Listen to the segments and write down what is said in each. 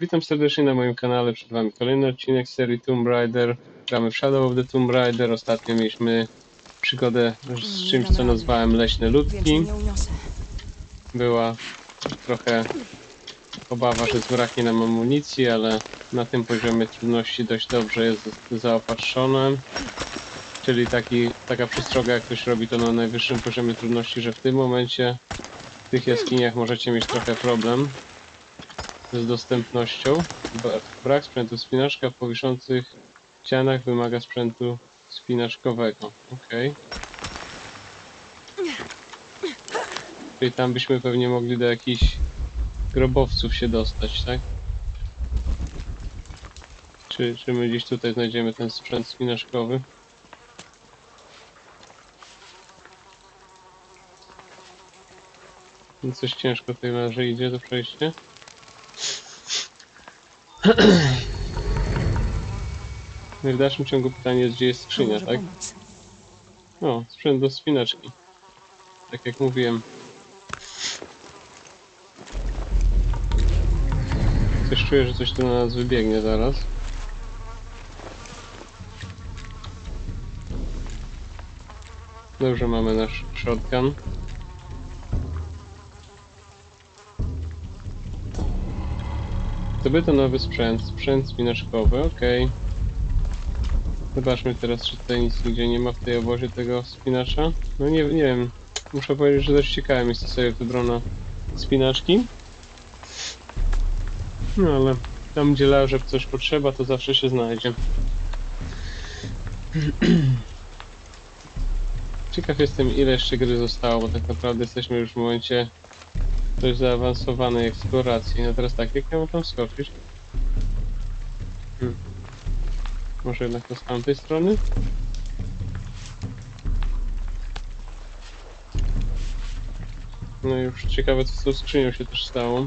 Witam serdecznie na moim kanale, przed wami kolejny odcinek serii Tomb Raider. Gramy w Shadow of the Tomb Raider. Ostatnio mieliśmy przygodę z czymś, co nazwałem Leśne Ludki. Była trochę obawa, że zbraknie nam amunicji, ale na tym poziomie trudności dość dobrze jest zaopatrzone. Czyli taki, taka przestroga, jak ktoś robi to na najwyższym poziomie trudności, że w tym momencie w tych jaskiniach możecie mieć trochę problem z dostępnością. Brak sprzętu spinaczka w powiszących ścianach wymaga sprzętu spinaczkowego. Okej. Czyli tam byśmy pewnie mogli do jakichś grobowców się dostać, tak? Czy, czy my gdzieś tutaj znajdziemy ten sprzęt spinaczkowy? Coś ciężko tutaj razie idzie to przejście. No i w dalszym ciągu pytanie jest, gdzie jest skrzynia, tak? pomóc. O, sprzęt do spinaczki. Tak jak mówiłem. Coś czuję, że coś tu na nas wybiegnie zaraz. Dobrze, mamy nasz shotgun. To nowy sprzęt, sprzęt spinaczkowy, okej. Zobaczmy teraz, czy tutaj nic nigdzie nie ma w tej obozie tego spinacza. No nie, nie wiem. Muszę powiedzieć, że dość ciekawe jest sobie wybrana spinaczki. No ale tam gdzie leży coś potrzeba, to zawsze się znajdzie. Ciekaw jestem ile jeszcze gry zostało, bo tak naprawdę jesteśmy już w momencie dość zaawansowanej eksploracji. No teraz tak, jak ja tam skoczyć? Hmm. Może jednak to z tamtej strony? No już ciekawe co z tą skrzynią się też stało.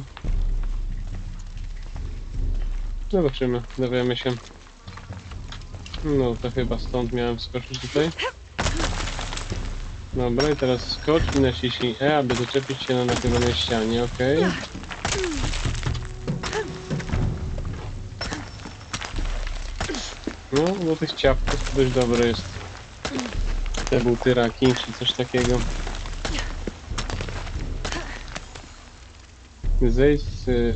Zobaczymy, dowiemy się. No to chyba stąd miałem skoczyć tutaj. Dobra, i teraz skocz i naciśnij E, aby zaczepić się na nachylonej ścianie, okej. No, do tych ciapków dość dobre jest. Te buty raki, czy coś takiego. Zejść,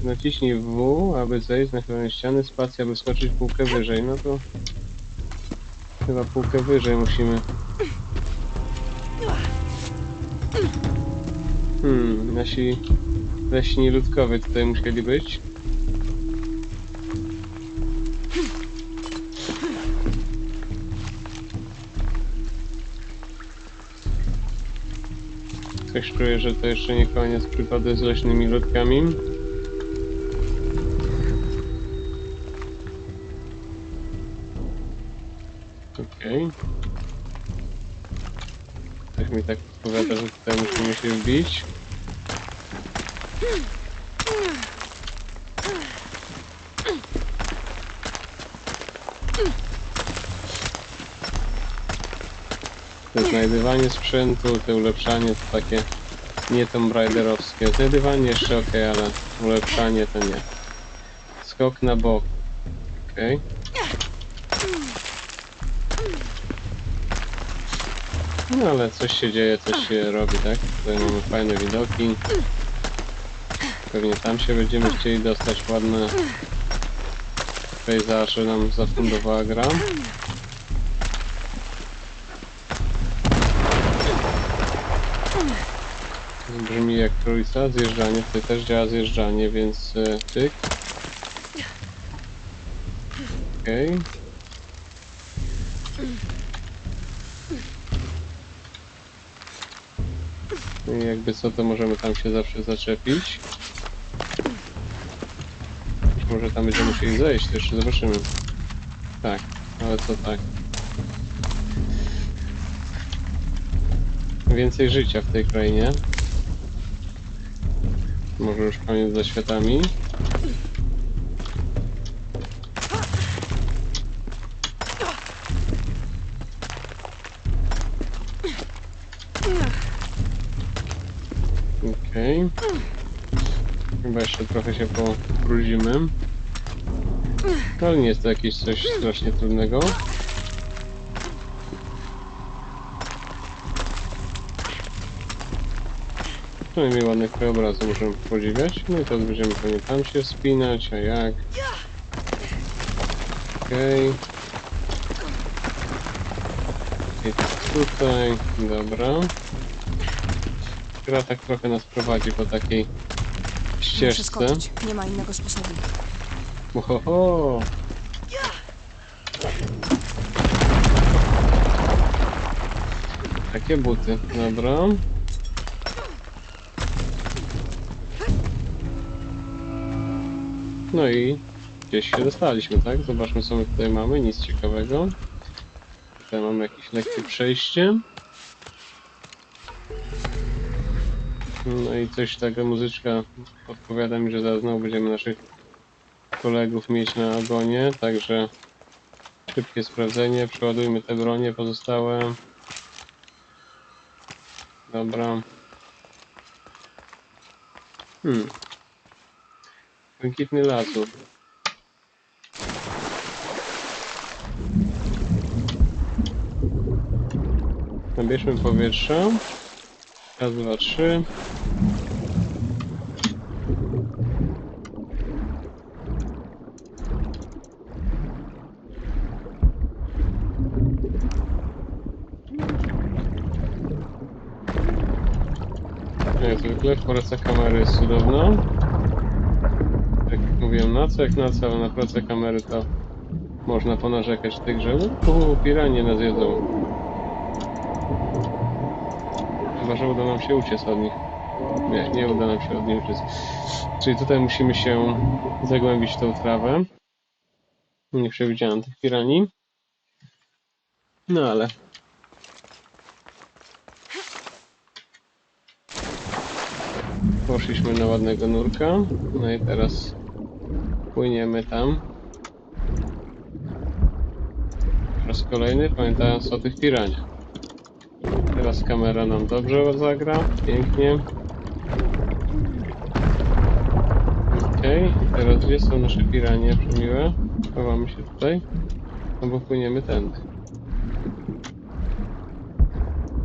naciśnij W, aby zejść na chwilę ściany, spacja, aby skoczyć półkę wyżej. No to chyba półkę wyżej musimy. Hmm, nasi leśni ludkowie tutaj musieli być. Coś czuję, że to jeszcze nie koniec przygody z leśnymi ludkami. To znajdywanie sprzętu, to ulepszanie to takie nie Tomb Raiderowskie. Znajdywanie jeszcze ok, ale ulepszanie to nie. Skok na bok. Okej. No ale coś się dzieje, coś się robi, tak? Tutaj mamy fajne widoki. Pewnie tam się będziemy chcieli dostać ładne pejzaże nam zafundowała gra. Brzmi jak trójca, zjeżdżanie, tutaj też działa zjeżdżanie, więc e, tyk. Okej. No i jakby co, to możemy tam się zawsze zaczepić. Może tam będziemy musieli zejść, to jeszcze zobaczymy. Tak, ale co tak. Więcej życia w tej krainie. Może już koniec ze światami. Okej. Chyba jeszcze trochę się pobrudzimy. Ale nie jest to jakieś coś strasznie trudnego. Przynajmniej ładne krajobrazy możemy podziwiać. No i teraz będziemy pewnie tam się wspinać, a jak? Okej. I tutaj, dobra. Gra tak trochę nas prowadzi po takiej ścieżce. Nie ma innego sposobu. Ohoho! Takie buty, dobra. No i gdzieś się dostaliśmy, tak? Zobaczmy co my tutaj mamy, nic ciekawego. Tutaj mamy jakieś lekkie przejście. No i coś taka muzyczka podpowiada mi, że zaraz znowu będziemy naszych kolegów mieć na ogonie, także szybkie sprawdzenie, przeładujmy te bronie pozostałe. Dobra. Hmm. Błękitny lazur. Nabierzmy powietrze. Raz, dwa, trzy. W pracy kamery jest cudowna. Jak mówiłem, na co jak na co, ale na pracę kamery to można ponarzekać tej grze. Uuu, piranie nas jedzą. Chyba, że uda nam się uciec od nich. Nie, nie uda nam się od nich uciec. Czyli tutaj musimy się zagłębić w tą trawę. Nie przewidziałem tych piranii. No ale Poszliśmy na ładnego nurka. No i teraz płyniemy tam. Po raz kolejny, pamiętając o tych piraniach. Teraz kamera nam dobrze zagra. Pięknie. Okej, teraz gdzie są nasze piranie przemiłe? Chowamy się tutaj. Albo płyniemy tędy.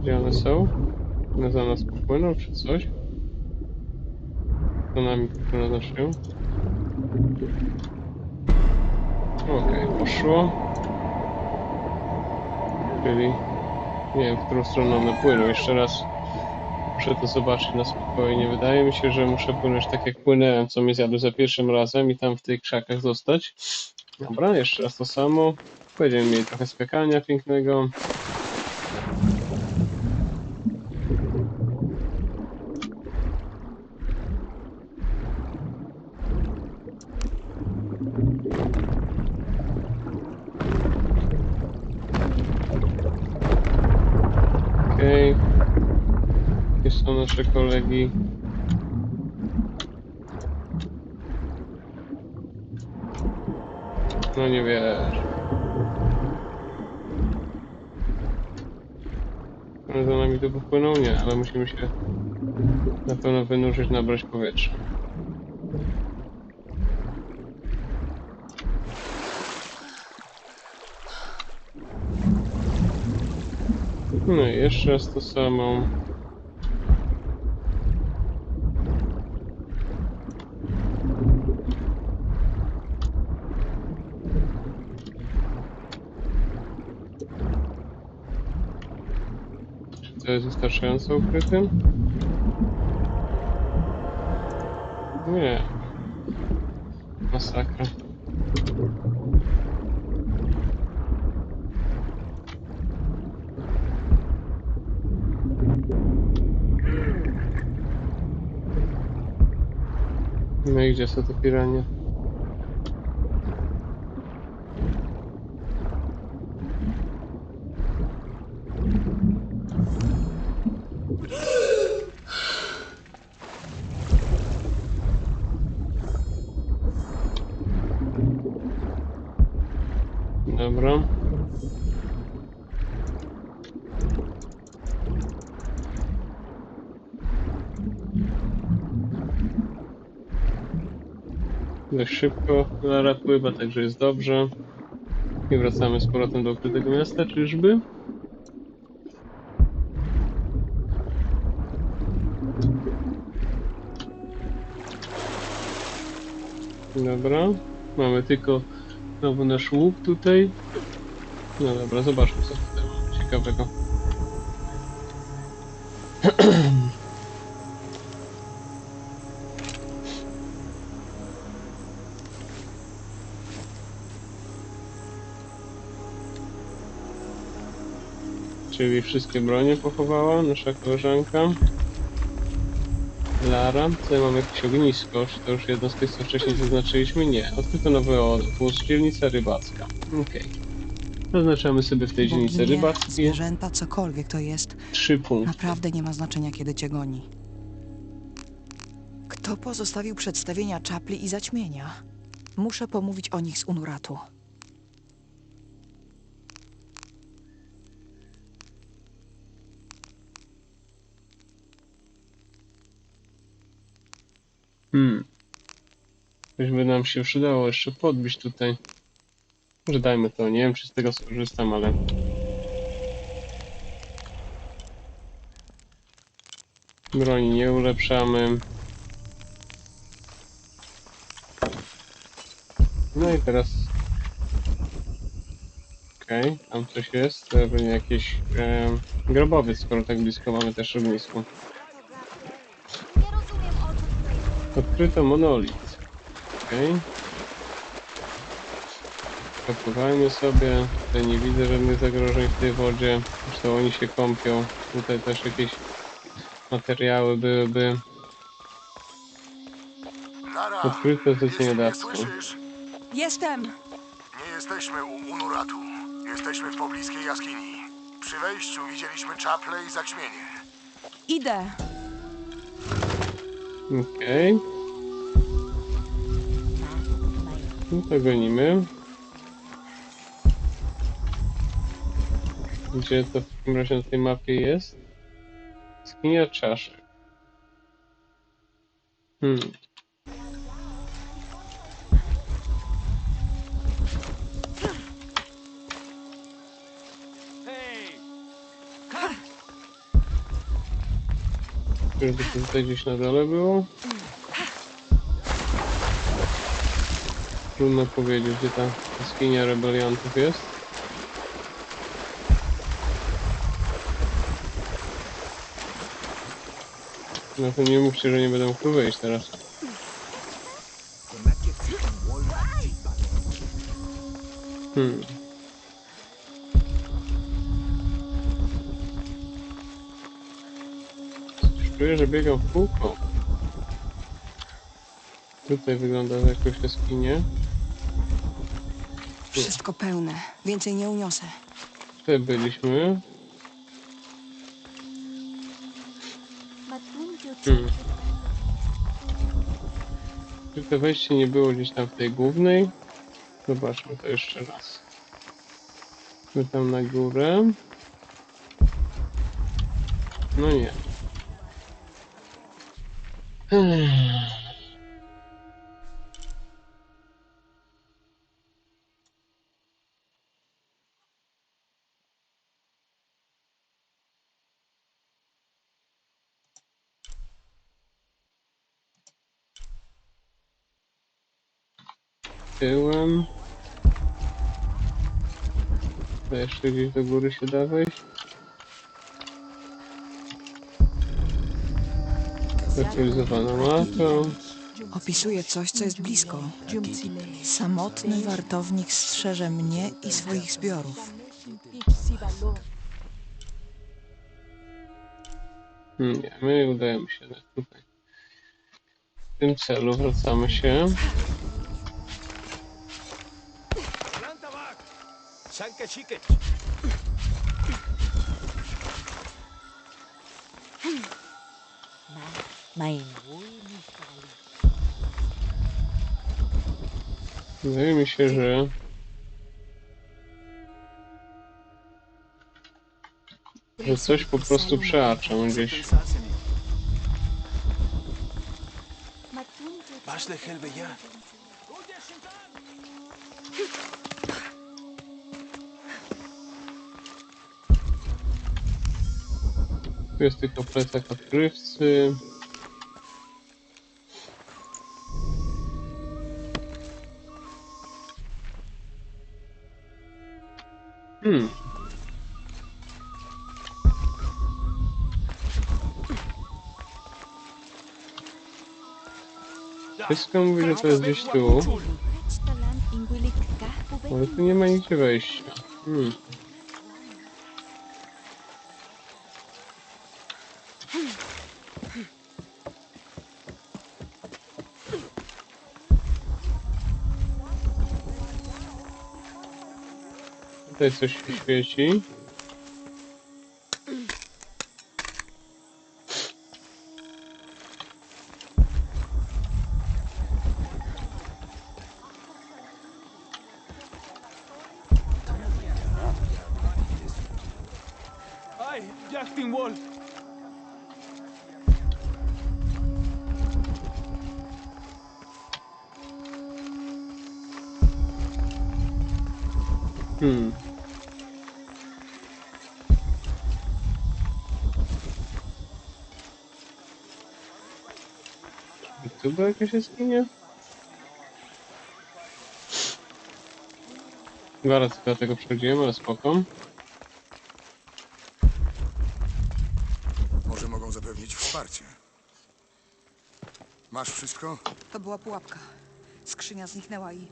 Gdzie one są? One za nas popłyną czy coś? Co nami popłynął się? Okej, poszło. Czyli nie wiem, w którą stronę one płyną. Jeszcze raz muszę to zobaczyć na spokojnie. Wydaje mi się, że muszę płynąć tak jak płynęłem, co mnie zjadły za pierwszym razem i tam w tych krzakach zostać. Dobra, jeszcze raz to samo. Będziemy mieli trochę skakania pięknego. Okej. Gdzie są nasze kolegi? No nie wiesz. One za nami tu popłyną? Nie, ale musimy się na pewno wynurzyć, nabrać powietrza. No i jeszcze raz to samo. Jest wystarczająco ukryte? Nie. Masakra. No i gdzie są te piranie? Dobra. Dość szybko Lara pływa, także jest dobrze. I wracamy z powrotem do ukrytego miasta, czyżby? Dobra, mamy tylko znowu nasz łuk tutaj. No dobra, zobaczmy co tutaj mamy ciekawego. Czyli wszystkie bronie pochowała nasza koleżanka. Lara, tutaj mamy jakieś ognisko, czy to już jedno z tych, co wcześniej zaznaczyliśmy? Nie, odkryto nowy odpust, dzielnica rybacka. Okej. Zaznaczamy sobie w tej dzielnicy Boginie, rybackiej zwierzęta, cokolwiek to jest, trzy punkty. naprawdę nie ma znaczenia, kiedy cię goni. Kto pozostawił przedstawienia czapli i zaćmienia? Muszę pomówić o nich z Unuratu. Hmm. Coś by nam się przydało jeszcze podbić tutaj. Może dajmy to, nie wiem czy z tego skorzystam, ale... Broni nie ulepszamy. No i teraz... Okej, tam coś jest. To jakiś e, grobowiec, skoro tak blisko mamy też ognisko. Nie rozumiem o co tutaj chodzi. Odkryto monolit. Okej. Popływajmy sobie. Tutaj nie widzę żadnych zagrożeń w tej wodzie. Zresztą oni się kąpią. Tutaj też jakieś materiały byłyby. Odkryto słyszysz, Jestem! nie jesteśmy u Unuratu. Jesteśmy w pobliskiej jaskini. Przy wejściu widzieliśmy czaple i zaćmienie. Idę! Okej. No to gonimy. Gdzie to w takim razie na tej mapie jest? Skinia czaszek. Hmm. Czyżby to tutaj gdzieś na dole było? Trudno powiedzieć, gdzie ta jaskinia rebeliantów jest. No to nie mówcie, że nie będę mógł tu wejść teraz. Hmm. Czuję, że biegam w kółko. Tutaj wygląda na jakąś jaskinię. Wszystko pełne. Więcej nie uniosę. Tutaj byliśmy. Hmm. Czy to wejście nie było gdzieś tam w tej głównej? Zobaczmy to jeszcze raz. My tam na górę. No nie. Tyłem. To jeszcze gdzieś do góry się da wejść. Zaktualizowana mapa. Opisuje coś, co jest blisko. Samotny wartownik strzeże mnie i swoich zbiorów. Nie, my udajemy się na tutaj. W tym celu wracamy się. Sanka Chicken. Wydaje mi się, że że coś po prostu przeaczam gdzieś. Bash de Helveya. Tu jest tylko plecak odkrywcy. Hmm. Wszystko mówi, że to jest gdzieś tu, ale tu nie ma nigdzie wejścia. Hmm. Tutaj coś świeci. Była jakaś jaskinia? Dwa razy do tego przechodziłem, ale spoko. Może mogą zapewnić wsparcie. Masz wszystko? To była pułapka. Skrzynia zniknęła i...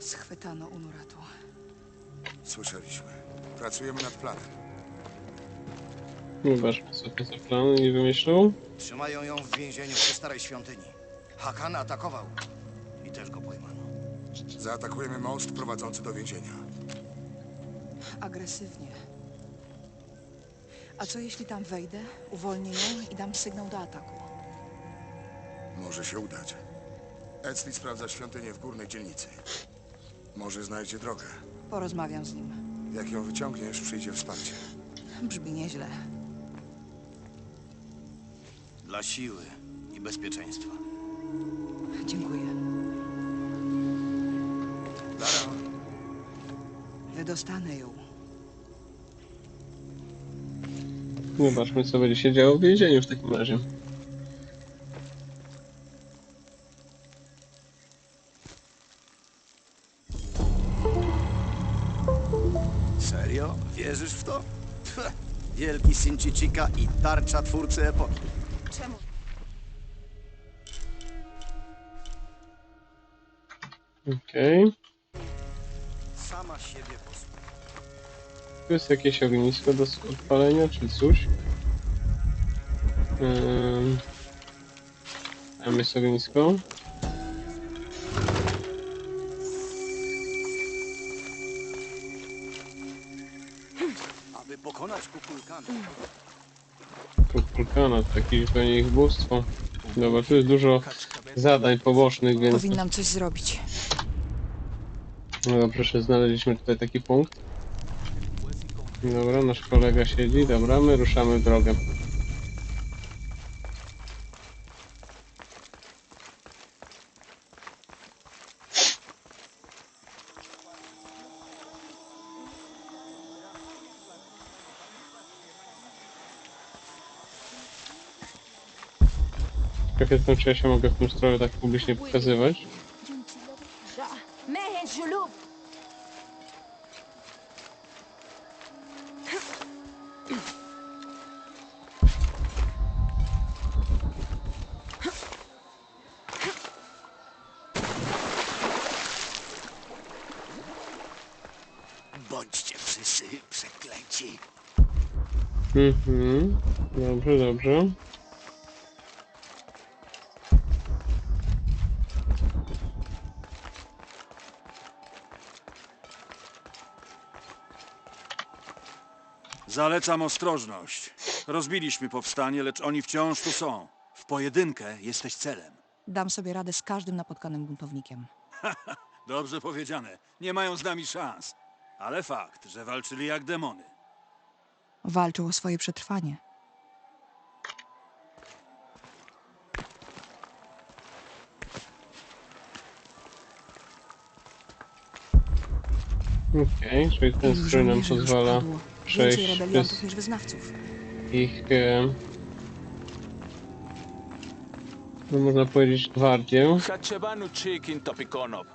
Schwytano Unuratu. Słyszeliśmy. Pracujemy nad planem. Zobaczmy co to za plan nie wymyślą. Trzymają ją w więzieniu przy starej świątyni. Hakan atakował i też go pojmano. Zaatakujemy most prowadzący do więzienia. Agresywnie. A co jeśli tam wejdę, uwolnię ją i dam sygnał do ataku? Może się udać. Ecli sprawdza świątynię w górnej dzielnicy. Może znajdzie drogę. Porozmawiam z nim. Jak ją wyciągniesz, przyjdzie wsparcie. Brzmi nieźle. Dla siły i bezpieczeństwa. Dziękuję. Lara, Wydostanę ją. Zobaczmy co będzie się działo w więzieniu w takim razie. Serio? Wierzysz w to? Wielki syn Chichika i tarcza twórcy epoki. Czemu? Okej. Sama siebie posłucha. Tu jest jakieś ognisko do odpalenia, czy coś. Ym... Tam jest ognisko. Aby pokonać kukulkana, Kulkana, takie pewnie ich bóstwo. Dobra, tu jest dużo zadań pobocznych, więc... Powinnam coś zrobić. No dobrze, że znaleźliśmy tutaj taki punkt. Dobra, nasz kolega siedzi, dobra, my ruszamy w drogę. Jestem, czy ja się mogę w tym stroju tak publicznie pokazywać? Bądźcie wszyscy przeklęci. Mhm, dobrze, dobrze. Zalecam ostrożność. Rozbiliśmy powstanie, lecz oni wciąż tu są. W pojedynkę jesteś celem. Dam sobie radę z każdym napotkanym buntownikiem. Dobrze powiedziane. Nie mają z nami szans. Ale fakt, że walczyli jak demony. Walczył o swoje przetrwanie. Okej, czyli ten strój nam pozwala przejść Więcej rebeliantów niż wyznawców. ich, e, no można powiedzieć, gwardię. Hatshebanu chikin topikonov.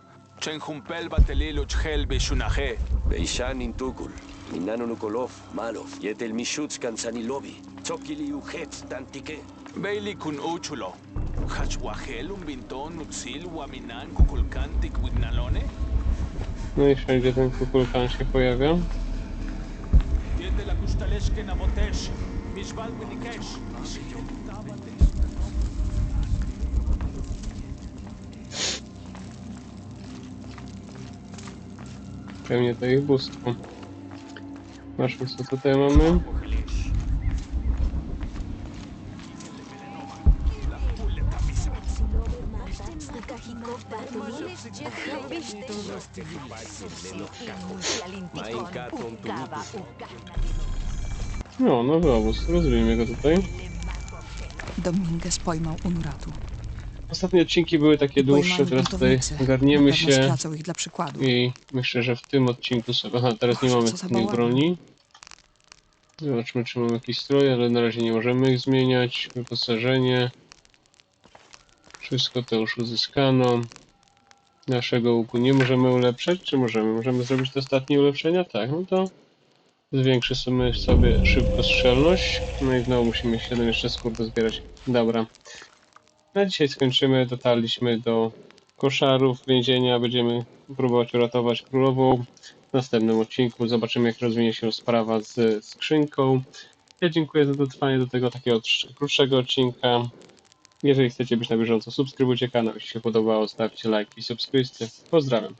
Chenjumpel batelilu chel beshunaje. Beishan Intukul, Minano Nukolov, Malov, Yetel Mishuts Kansanilobi, Tsokili Ujet, Tantike. Bailey kun uchulo. Hachwahel un binton utsil waminan kukulkantik wignalone. No i wszędzie ten kukulkan się pojawia. Na motesh. Mishbal winikesh. Pewnie to ich bóstwo. Zobaczmy co tutaj mamy. No, nowy obóz. Rozwijmy go tutaj. Dominguez pojmał Unuratu. Ostatnie odcinki były takie dłuższe, teraz tutaj ogarniemy się ich dla przykładu. i myślę, że w tym odcinku sobie... Aha, teraz nie mamy bałagan. broni. Zobaczmy, czy mamy jakieś stroje, ale na razie nie możemy ich zmieniać. Wyposażenie. Wszystko to już uzyskano. Naszego łuku nie możemy ulepszać, czy możemy? Możemy zrobić te ostatnie ulepszenia? Tak, no to zwiększy sobie, sobie szybkostrzelność. No i znowu musimy 7 jeszcze skór zbierać. Dobra. Na dzisiaj skończymy. Dotarliśmy do koszarów więzienia. Będziemy próbować uratować królową. W następnym odcinku zobaczymy, jak rozwinie się sprawa z skrzynką. Ja dziękuję za dotrwanie do tego takiego krótszego odcinka. Jeżeli chcecie być na bieżąco, subskrybujcie kanał. Jeśli się podobało, stawcie lajki i subskrypcje. Pozdrawiam.